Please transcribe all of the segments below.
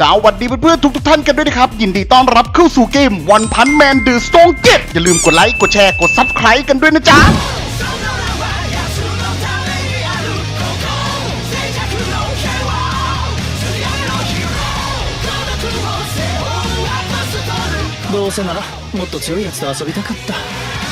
สวัสดีเพื่อนๆทุกทุกๆท่านกันด้วยนะครับ ยินดีต้อนรับเข้าสู่เกม One Punch Man The Strong Get อย่าลืมกดไลค์ กดแชร์ กด Subscribe กันด้วยนะจ๊ะ どうせならもっと強いやつと遊びたかった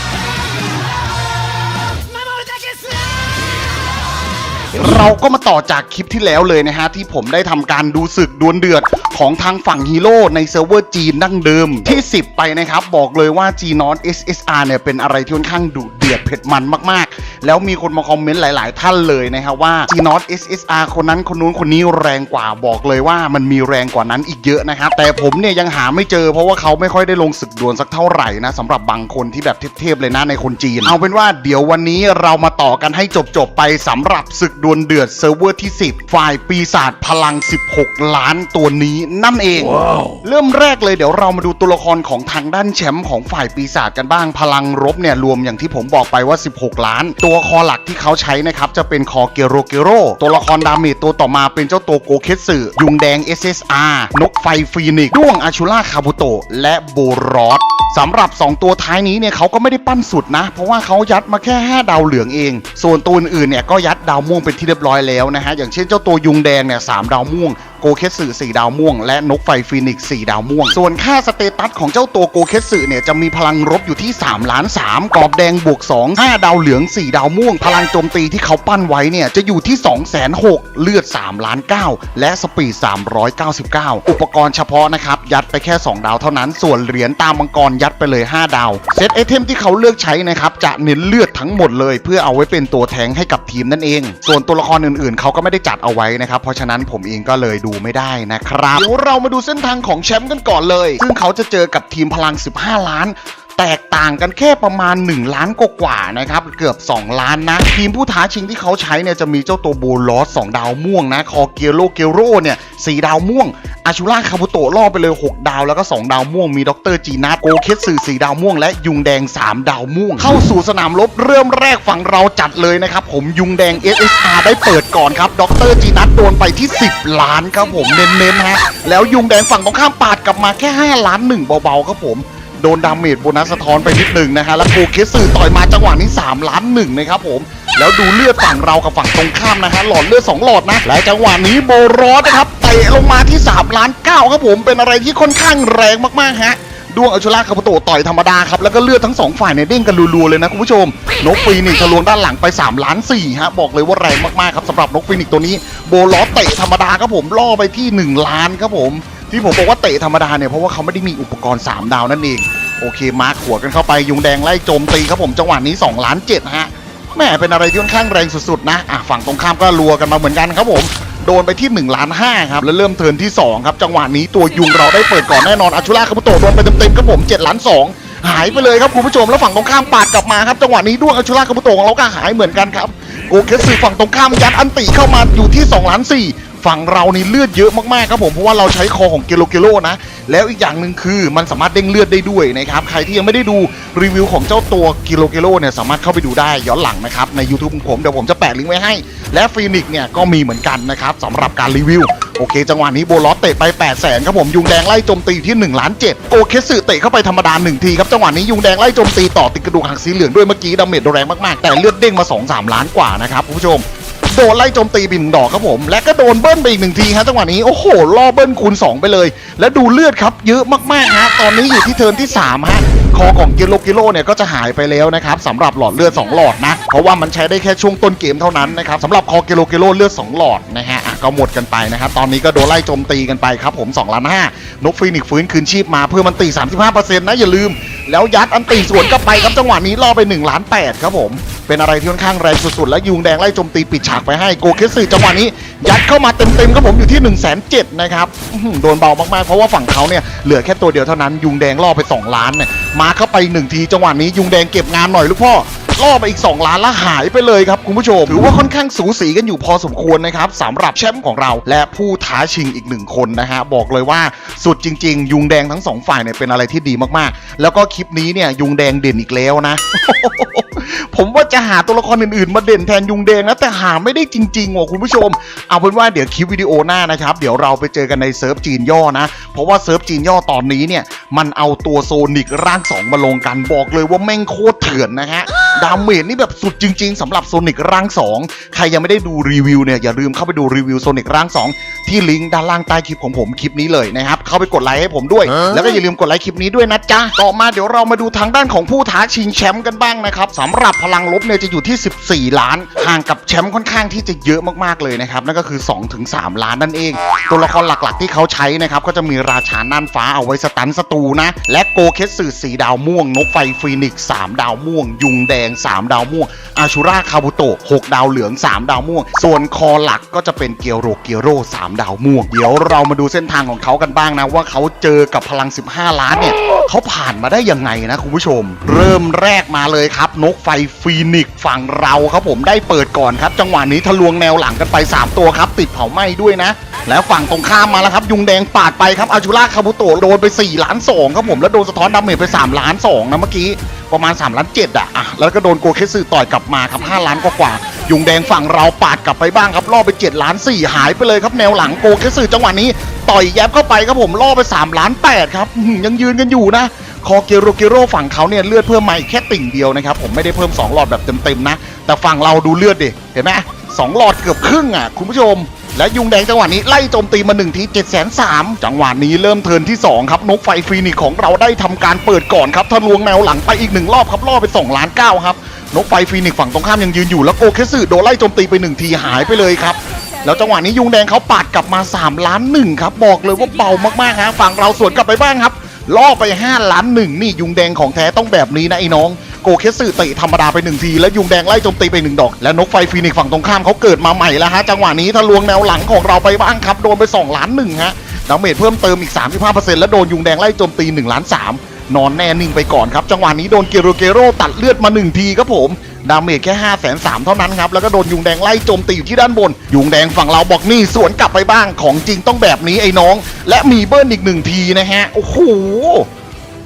เราก็มาต่อจากคลิปที่แล้วเลยนะฮะ ที่ผมได้ทำการดูศึกดวลเดือดของทางฝั่งฮีโร่ในเซิร์ฟเวอร์จีนดั้งเดิมที่ 10 ไปนะครับ บอกเลยว่า g n o t SSR เนี่ย เป็นอะไรที่ค่อนข้างดุเดือดเผ็ดมันมากๆ แล้วมีคนมาคอมเมนต์หลาย ๆ ท่านเลยนะครับว่า g n o t SSR คนนั้นคนนู้นคนนี้แรงกว่าบอกเลยว่ามันมีแรงกว่านั้นอีกเยอะนะครับแต่ผมเนี่ยยังหาไม่เจอเพราะว่าเขาไม่ค่อยได้ลงศึกดวลสักเท่าไหร่นะสำหรับบางคนที่แบบเทพๆเลยนะในคนจีน เอาเป็นว่าเดี๋ยววันนี้เรามาต่อกันให้จบๆไปสำหรับศึกดวลเดือดเซิร์ฟเวอร์ที่ 10 ฝ่ายปีศาจพลัง 16 ล้านตัวนี้นั่นเองเริ่มแรกเลยเดี๋ยวเรามาดูตัวละครของทางด้านแชมป์ของฝ่ายปีศาจกันบ้างพลังรบเนี่ยรวมอย่างที่ผมบอกไปว่า 16 ล้าน ตัวคอหลักที่เขาใช้นะครับจะเป็นคอเกโรเกโรตัวละครดาเมจตัวต่อมาเป็นเจ้าตัวโกเคสึยุงแดง SSR นกไฟฟีนิกซ์ด้วงอาชูล่าคาบุโตะและโบรอสสำหรับ 2 ตัวท้ายนี้เนี่ยเขาก็ไม่ได้ปั้นสุดนะ เพราะว่าเขายัดมาแค่ 5 ดาวเหลืองเอง ส่วนตัวอื่นๆเนี่ยก็ยัดดาวม่วงเป็นที่เรียบร้อยแล้วนะฮะอย่างเช่นเจ้าตัวยุงแดงเนี่ยสามดาวม่วง โกเคสึ4ดาวม่วง และนกไฟฟีนิกซ์4ดาวม่วง ส่วนค่าสเตตัสของเจ้าตัวโกเคสึเนี่ยจะมีพลังรบอยู่ที่3ล้าน3กรอบแดงบวก2 5 ดาวเหลือง 4 ดาวม่วง พลังโจมตีที่เขาปั้นไว้เนี่ยจะอยู่ที่ 2 6 0 0 0เลือด3ล้าน9และสปีด 399 อุปกรณ์เฉพาะนะครับ ยัดไปแค่ 2 ดาวเท่านั้น ส่วนเหรียญตามมังกรยัดไปเลย 5 ดาว เซตไอเทมที่เขาเลือกใช้นะครับจะเน้นเลือดทั้งหมดเลย เพื่อเอาไว้เป็นตัวแทงให้กับทีมนั่นเอง ส่วนตัวละครอื่นๆ เขาก็ไม่ได้จัดเอาไว้นะครับเพราะฉะนั้นผมเองก็เลยดูไม่ได้นะครับ เดี๋ยวเรามาดูเส้นทางของแชมป์กันก่อนเลย ซึ่งเขาจะเจอกับทีมพลัง 15 ล้าน แตกต่างกันแค่ประมาณ 1 ล้านกว่าๆนะครับ เกือบ 2 ล้านนะ ทีมผู้ท้าชิงที่เขาใช้เนี่ยจะมีเจ้าตัวโบลอส2ดาวม่วงนะ คอเกียโรเกโรเนี่ยสดาวม่วง อาชูล่าคาบุโตะล่อไปเลย 6 ดาวแล้วก็ 2 ดาวม่วง มีด็อกเตอร์จีนัทโกเคสสื่อ4ดาวม่วง และยุงแดง 3 ดาวม่วง เข้าสู่สนามรบเริ่มแรกฝั่งเราจัดเลยนะครับผมยุงแดง SSR ได้เปิดก่อนครับด็อกเตอร์จีนัทโดนไปที่ 10 ล้านครับผมเน้นๆฮะแล้วยุงแดงฝั่งตรงข้ามปาดกลับมาแค่ 5 ล้านหนึ่งเบาๆครับผม โดนดาเมจโบนัสสะท้อนไปนิดหนึ่งนะฮะแล้วโกเคสึต่อยมาจังหวะนี้3ล้านหนึ่งนะครับผมแล้วดูเลือดฝั่งเรากับฝั่งตรงข้ามนะฮะหลอดเลือด2หลอดนะและจังหวะนี้โบรอสนะครับเตะลงมาที่3ล้าน9ครับผมเป็นอะไรที่ค่อนข้างแรงมากๆฮะดวงอัชราคาปโตต่อยธรรมดาครับ แล้วก็เลือดทั้งสองฝ่ายเนี่ยเด้งกันรัวๆเลยนะคุณผู้ชม นกฟีนิกซ์ทะลวงด้านหลังไป3ล้าน4ฮะ บอกเลยว่าแรงมากๆครับสำหรับนกฟีนิกซ์ตัวนี้ โบลอสเตะธรรมดาครับผมล่อไปที่ 1 ล้านครับผม ที่ผมบอกว่าเตะธรรมดาเนี่ยเพราะว่าเขาไม่ได้มีอุปกรณ์ 3 ดาวนั่นเอง โอเค มาร์คหัวกันเข้าไปยุงแดงไล่โจมตีครับผมจังหวะนี้2ล้าน7ฮะแม่เป็นอะไรที่ค่อนข้างแรงสุดๆนะอะฝั่งตรงข้ามก็รัวกันมาเหมือนกันครับผมโดนไปที่1ล้าน5ครับแล้วเริ่มเทินที่ 2 ครับ จังหวะนี้ตัวยุงเราได้เปิดก่อนแน่นอนอาชูราคาบุโตโดนไปเต็มๆครับผม7ล้าน2หายไปเลยครับคุณผู้ชมแล้วฝั่งตรงข้ามปาดกลับมาครับจังหวะนี้ด้วงอาชูราคาบุโตของเราก็หายเหมือนกันครับโอเคสือฝั่งตรงข้ามยัดอันติเข้ามาอยู่ที่2ล้าน4 ฝั่งเรานี่เลือดเยอะมากๆครับผมเพราะว่าเราใช้คอของเกโลเกโลนะแล้วอีกอย่างหนึ่งคือมันสามารถเด้งเลือดได้ด้วยนะครับใครที่ยังไม่ได้ดูรีวิวของเจ้าตัวกิโลเกโลเนี่ยสามารถเข้าไปดูได้ย้อนหลังนะครับใน YouTube ของผมเดี๋ยวผมจะแปะลิงก์ไว้ให้ และฟีนิกเนี่ยก็มีเหมือนกันนะครับสำหรับการรีวิวโอเค จังหวะนี้โบลอสเตะไป 8 0 0แสนครับผมยุงแดงไล่โจมตีอยู่ที่1ล้าน7โกเคสึเตะเข้าไปธรรมดา1ทีครับจังหวะนี้ยุงแดงไล่โจมตีต่อติดกระดูกหักสีเหลืองด้วยเมื่อกี้ดาเมจแรงมากๆแต่เลือดเด้งมา 2-3 ล้านกว่านะครับคุณผู้ชม โดนไล่โจมตีบินดอกครับผม และก็โดนเบิ้ลไปอีกหนึ่งทีฮะจังหวะนี้โอ้โหล่อเบิ้ลคูณ 2 ไปเลย และดูเลือดครับเยอะมากๆฮะตอนนี้อยู่ที่เทิร์นที่3ฮะคอของกิโลกิโลเนี่ยก็จะหายไปแล้วนะครับสำหรับหลอดเลือด 2 หลอดนะ เพราะว่ามันใช้ได้แค่ช่วงต้นเกมเท่านั้นนะครับสำหรับคอกิโลกิโลเลือด 2 หลอดนะฮะก็หมดกันไปนะครับตอนนี้ก็โดนไล่โจมตีกันไปครับผม2ล้าน5นกฟีนิกฟื้นคืนชีพมาเพื่อมันตี35%นะอย่าลืม แล้วยัดอันตีสวนก็ไปครับจังหวะนี้ล่อไป1ล้านแครับผม เป็นอะไรที่ค่อนข้างแรงสุดๆ และยุงแดงไล่โจมตีปิดฉากไปให้โกเคสึจังหวะนี้ยัดเข้ามาเต็มๆครับผมอยู่ที่1นึ่งแสนเนะครับโดนเบามากๆเพราะว่าฝั่งเขาเนี่ยเหลือแค่ตัวเดียวเท่านั้นยุงแดงล่อไป 2 ล้านเนี่ยมาเข้าไป 1 ทีจังหวะนี้ยุงแดงเก็บงานหน่อยลูกพ่อ ล่อไปอีก 2 ล้านแล้วหายไปเลยครับคุณผู้ชม ถือว่าค่อนข้างสูสีกันอยู่พอสมควรนะครับสำหรับแชมป์ของเราและผู้ท้าชิงอีกหนึ่งคนนะฮะบอกเลยว่าสุดจริง ๆ ยุงแดงทั้งสองฝ่ายเนี่ยเป็นอะไรที่ดีมากๆ แล้วก็คลิปนี้เนี่ยยุงแดงเด่นอีกแล้วนะ ผมว่าจะหาตัวละครอื่นๆ มาเด่นแทนยุงแดงนะแต่หาไม่ได้จริงๆว่ะคุณผู้ชม เอาเป็นว่าเดี๋ยวคลิปวิดีโอหน้านะครับเดี๋ยวเราไปเจอกันในเซิร์ฟจีนย่อนะ เพราะว่าเซิร์ฟจีนย่อตอนนี้เนี่ยมันเอาตัวโซนิกร่าง 2 มาลงกันบอกเลยว่าแม่งโคตรเถื่อนนะฮะ ดาเมจนี่แบบสุดจริง ๆสำหรับโซนิกร่าง 2 ใครยังไม่ได้ดูรีวิวเนี่ยอย่าลืมเข้าไปดูรีวิวโซนิกร่าง 2 ที่ลิงก์ด้านล่างใต้คลิปของผมคลิปนี้เลยนะครับ เข้าไปกดไลค์ให้ผมด้วย แล้วก็อย่าลืมกดไลค์คลิปนี้ด้วยนะจ๊ะ ต่อมาเดี๋ยวเรามาดูทางด้านของผู้ท้าชิงแชมป์กันบ้างนะครับสำหรับพลังลบเนี่ยจะอยู่ที่ 14 ล้านห่างกับแชมป์ค่อนข้างที่จะเยอะมากๆเลยนะครับนั่นก็คือ 2-3 ล้านนั่นเอง ตัวละครหลักๆ ที่เขาใช้นะครับก็จะมีราชาน่านฟ้าเอาไว้สตันศัตรูนะและโกเคสสื่อสีดาวม่วงนกไฟฟีนิกซ์3ดาวม่วง ยุงแดง3 ดาวม่วง อาชูราคาบุโตะ6ดาวเหลือง 3 ดาวม่วง ส่วนคอหลักก็จะเป็นเกียวโรเกียวโร3ดาวม่วง เดี๋ยวเรามาดูเส้นทางของเขากันบ้างนะ ว่าเขาเจอกับพลัง 15 ล้านเนี่ยเขาผ่านมาได้ยังไงนะคุณผู้ชม เริ่มแรกมาเลยครับ นกไฟฟีนิกฝั่งเราครับผมได้เปิดก่อนครับ จังหวะนี้ทะลวงแนวหลังกันไป 3 ตัวครับ ติดเผาไหม้ด้วยนะ แล้วฝั่งตรงข้ามมาแล้วครับ ยุงแดงปาดไปครับอาชูราคาบุโตะโดนไป4ล้าน2ครับผมแล้วโดนสะท้อนดาเมจไป3ล้าน2นะเมื่อกี้ ประมาณ3ล้าน7อะอะแล้วก็โดนโกเคสึต่อยกลับมาครับ5ล้านกว่าๆยุงแดงฝั่งเราปาดกลับไปบ้างครับล่อไป7ล้าน4หายไปเลยครับแนวหลังโกเคสึจังหวะนี้ ต่อยแยบเข้าไปครับผมล่อไป3ล้าน8ครับยังยืนกันอยู่นะคอเกโรเกโรฝั่งเขาเนี่ยเลือดเพิ่มมาอีกแค่ติ่งเดียวนะครับผมไม่ได้เพิ่ม2หลอดแบบเต็มๆนะ แต่ฝั่งเราดูเลือดดิเห็นไหมสองหลอดเกือบครึ่งอะคุณผู้ชม และยุงแดงจังหวะนี้ไล่โจมตีมา1ที7 3 0 0จังหวะนี้เริ่มเทินที่ 2 ครับ นกไฟฟรีนิกของเราได้ทำการเปิดก่อนครับทะลวงแนวหลังไปอีกหนึ่งรอบครับล่อไป2ล้าน9ครับ นกไฟฟรีนิกฝั่งตรงข้ามยังยืนอยู่แล้วโกเคสึโดนไล่โจมตีไป1ทีหายไปเลยครับแล้วจังหวะนี้ยุงแดงเขาปาดกลับมา 3 ล้านหนึ่งครับบอกเลยว่าเบามากๆฮะฝั่งเราสวนกลับไปบ้างครับล่อไป 5 ล้านหนึ่งนี่ยุงแดงของแท้ต้องแบบนี้นะไอ้น้อง โกเคสึเตะธรรมดาไปหนึ่งทีแล้วยุงแดงไล่โจมตีไปหนึ่งดอก และนกไฟฟีนิกซ์ฝั่งตรงข้ามเขาเกิดมาใหม่แล้วฮะจังหวะนี้ทะลวงแนวหลังของเราไปบ้างครับโดนไป2ล้านหนึ่งฮะดาเมจเพิ่มเติมอีก 35%แล้วโดนยุงแดงไล่โจมตี1ล้าน3นอนแน่นิ่งไปก่อนครับ จังหวะนี้โดนเกโรเกโรตัดเลือดมา 1 ทีครับผม ดาเมจแค่5 3 0 0 0เท่านั้นครับ แล้วก็โดนยุงแดงไล่โจมตีอยู่ที่ด้านบน ยุงแดงฝั่งเราบอกนี่สวนกลับไปบ้างของจริงต้องแบบนี้ไอ้น้อง และมีเบิ้ลอีกหนึ่งทีนะฮะ โอ้โห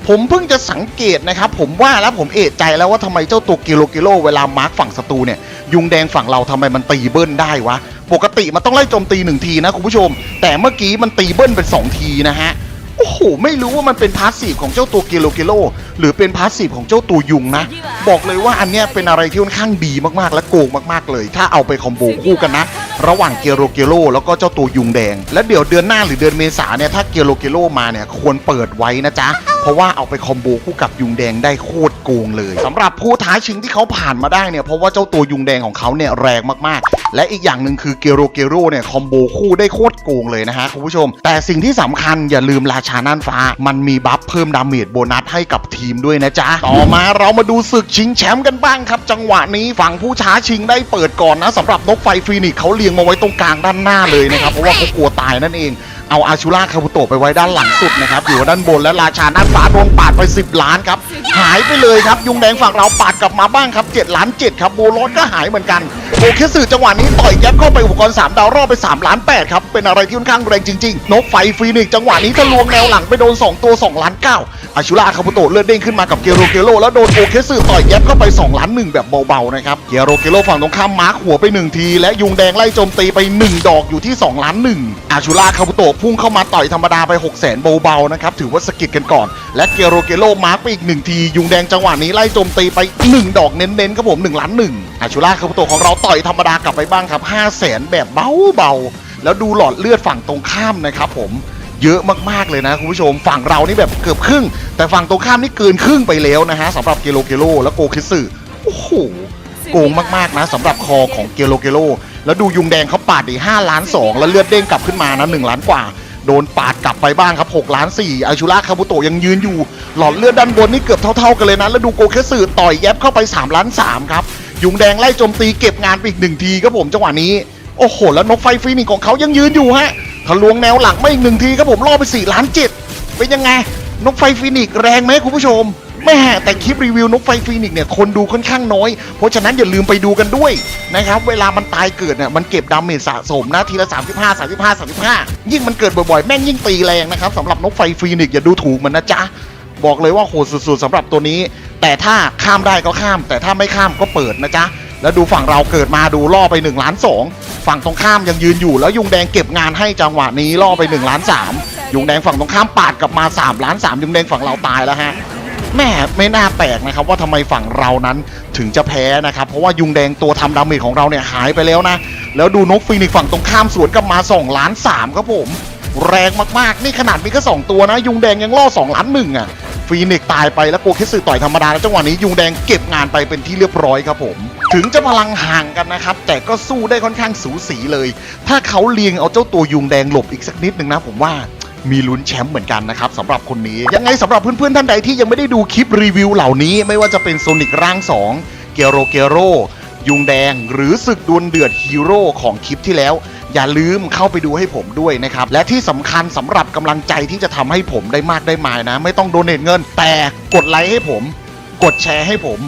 ผมเพิ่งจะสังเกตนะครับ ผมว่าแล้วผมเอะใจแล้วว่าทำไมเจ้าตัวกิโลกิโลเวลามาร์กฝั่งศัตรูเนี่ยยุงแดงฝั่งเราทำไมมันตีเบิ้ลได้วะ ปกติมันต้องไล่โจมตีหนึ่งทีนะคุณผู้ชม แต่เมื่อกี้มันตีเบิ้ลเป็น 2 ทีนะฮะโอ้โหไม่รู้ว่ามันเป็นพาสซีฟของเจ้าตัวกิโลกิโลหรือเป็นพาสซีฟของเจ้าตัวยุงนะ บอกเลยว่าอันเนี้ยเป็นอะไรที่ค่อนข้างดีมากๆ และโกงมากๆเลย ถ้าเอาไปคอมโบคู่กันนะ ระหว่างเกโรเกโลแล้วก็เจ้าตัวยุงแดง และเดี๋ยวเดือนหน้าหรือเดือนเมษาเนี่ยถ้าเกโรเกโลมาเนี่ยควรเปิดไว้นะจ๊ะ เพราะว่าเอาไปคอมโบคู่กับยุงแดงได้โคตรโกงเลยสำหรับผู้ท้าชิงที่เขาผ่านมาได้เนี่ยเพราะว่าเจ้าตัวยุงแดงของเขาเนี่ยแรงมากๆ และอีกอย่างหนึ่งคือเกโรเกโรเนี่ยคอมโบคู่ได้โคตรโกงเลยนะฮะคุณผู้ชม แต่สิ่งที่สำคัญอย่าลืมราชาน่านฟ้า มันมีบัฟเพิ่มดาเมจโบนัสให้กับทีมด้วยนะจ๊ะต่อมาเรามาดูศึกชิงแชมป์กันบ้างครับ จังหวะนี้ฝั่งผู้ช้าชิงได้เปิดก่อนนะสำหรับนกไฟฟีนิกเขาเรียงมาไว้ตรงกลางด้านหน้าเลยนะครับเพราะว่าเขากลัวตายนั่นเอง เอาอาชูราคาบุโตะไปไว้ด้านหลังสุดนะครับ อยู่ด้านบนและราชาน่านฟ้าโดนปาดไป 10 ล้านครับ หายไปเลยครับ ยุงแดงฝั่งเราปาดกลับมาบ้างครับ7ล้าน7ครับโบโลสก็หายเหมือนกันโอเคสื่อจังหวะนี้ต่อยยัดเข้าไปอุปกรณ์3ดาวรอบไป3ล้าน8ครับเป็นอะไรที่ค่อนข้างแรงจริงๆ นกไฟฟรีนิกจังหวะนี้ทะลวงแนวหลังไปโดน 2 ตัว2ล้าน9อาชูราคาบุโตะเลือดเด้งขึ้นมากับเกโรเกโรแล้วโดนโอเคสื่อต่อยยัดเข้าไป2ล้าน1แบบเบาๆนะครับเกโรเกโรฝั่งตรงข้ามมาร์คหัวไป1ทีและยุงแดงไล่โจมตีไป 1 ดอกอยู่ที่2ล้าน1อาชูราคาบุโตะพุ่งเข้ามาต่อยธรรมดาไป 6 0 0 0 0เบาๆนะครับ ถือว่าสะกิดกันก่อน และเกโรเกโรมาร์คไปอีก1ที ยุงแดงจังหวะนี้ไล่โจมตีไป 1 ดอกเน้นๆครับผม1ล้าน1อาชูราคาบุโตะของเราต่อยธรรมดากลับไปบ้างครับ 5 0 0 0 0 0แบบเบาๆแล้วดูหลอดเลือดฝั่งตรงข้ามนะครับผมเยอะมากๆเลยนะคุณผู้ชมฝั่งเรานี่แบบเกือบครึ่ง แต่ฝั่งตรงข้ามนี่เกินครึ่งไปแล้วนะฮะสำหรับเกโรเกโรและโกคิสึโอ้โหโกงมากๆนะสำหรับคอของเกโลเกโล แล้วดูยุงแดงเขาปาดอีก5ล้าน2แล้วเลือดเด้งกลับขึ้นมานะ1ล้านกว่า โดนปาดกลับไปบ้างครับ6ล้าน4อาชูระคาบุโตยังยืนอยู่ หลอดเลือดด้านบนนี่เกือบเท่าๆกันเลยนะแล้วดูโกเคสึต่อยแยบเข้าไป3ล้าน3ครับยุงแดงไล่โจมตีเก็บงานไปอีกหนึ่งทีครับผมจังหวะนี้โอ้โห แล้วนกไฟฟรีนิกของเขายังยืนอยู่ฮะทะลวงแนวหลังไม่อีกหนึ่งทีครับผมล่อไป4ล้าน7เป็นยังไง นกไฟฟีนิกแรงไหมคุณผู้ชม แม่แต่คลิปรีวิวนกไฟฟีนิกซ์เนี่ยคนดูค่อนข้างน้อย เพราะฉะนั้นอย่าลืมไปดูกันด้วยนะครับเวลามันตายเกิดเนี่ยมันเก็บดาเมจสะสมนะทีละ 35 35 35 ยิ่งมันเกิดบ่อยๆ แม่งยิ่งตีแรงนะครับสำหรับนกไฟฟีนิกซ์อย่าดูถูกมันนะจ๊ะบอกเลยว่าโหดสุดๆสำหรับตัวนี้แต่แต่ถ้าข้ามได้ก็ข้าม แต่ถ้าไม่ข้ามก็เปิดนะจ๊ะแล้วดูฝั่งเราเกิดมาดูล่อไป1ล้าน2ฝั่งตรงข้ามยังยืนอยู่ แล้วยุงแดงเก็บงานให้จังหวะนี้ล่อไป1ล้าน3ยุงแดงฝั่งตรงข้ามปาดกลับมา3ล้าน3ยุงแดงฝั่งเราตายแล้วฮะ แม่ไม่น่าแปลกนะครับว่าทำไมฝั่งเรานั้นถึงจะแพ้นะครับเพราะว่ายุงแดงตัวทำดาเมจของเราเนี่ยหายไปแล้วนะ แล้วดูนกฟีนิกฝั่งตรงข้ามสวนกลับมา2ล้าน3ครับผม แรงมากๆ นี่ขนาดมีแค่สองตัวนะ ยุงแดงยังล่อ2ล้านหนึ่งอะฟีนิกตายไปแล้วโกเคสึต่อยธรรมดาแล้วจังหวะนี้ยุงแดงเก็บงานไปเป็นที่เรียบร้อยครับผม ถึงจะพลังห่างกันนะครับ แต่ก็สู้ได้ค่อนข้างสูสีเลย ถ้าเขาเลียงเอาเจ้าตัวยุงแดงหลบอีกสักนิดหนึ่งนะผมว่า มีลุ้นแชมป์เหมือนกันนะครับสำหรับคนนี้ ยังไงสำหรับเพื่อนๆท่านใดที่ยังไม่ได้ดูคลิปรีวิวเหล่านี้ ไม่ว่าจะเป็นโซนิกร่าง 2 เกโรเกโรยุงแดง หรือศึกดวลเดือดฮีโร่ของคลิปที่แล้ว อย่าลืมเข้าไปดูให้ผมด้วยนะครับ และที่สำคัญสำหรับกำลังใจที่จะทำให้ผมได้มากได้มายนะ ไม่ต้องโดเนทเงิน แต่กดไลค์ให้ผม กดแชร์ให้ผม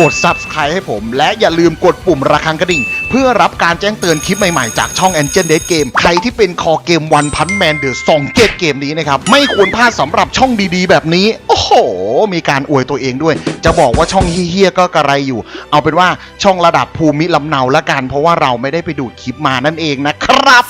กด Subscribe ให้ผม และอย่าลืมกดปุ่มระฆังกระดิ่ง เพื่อรับการแจ้งเตือนคลิปใหม่ๆ จากช่อง Angel Dead Game ใครที่เป็นคอเกมวันพันแมนเดอร์สองเกตเกมนี้นะครับ ไม่ควรพลาดสำหรับช่องดีๆ แบบนี้ โอ้โห มีการอวยตัวเองด้วย จะบอกว่าช่องเฮี้ยๆก็กระไรอยู่ เอาเป็นว่าช่องระดับภูมิลำเนาละกัน เพราะว่าเราไม่ได้ไปดูดคลิปมานั่นเองนะครับ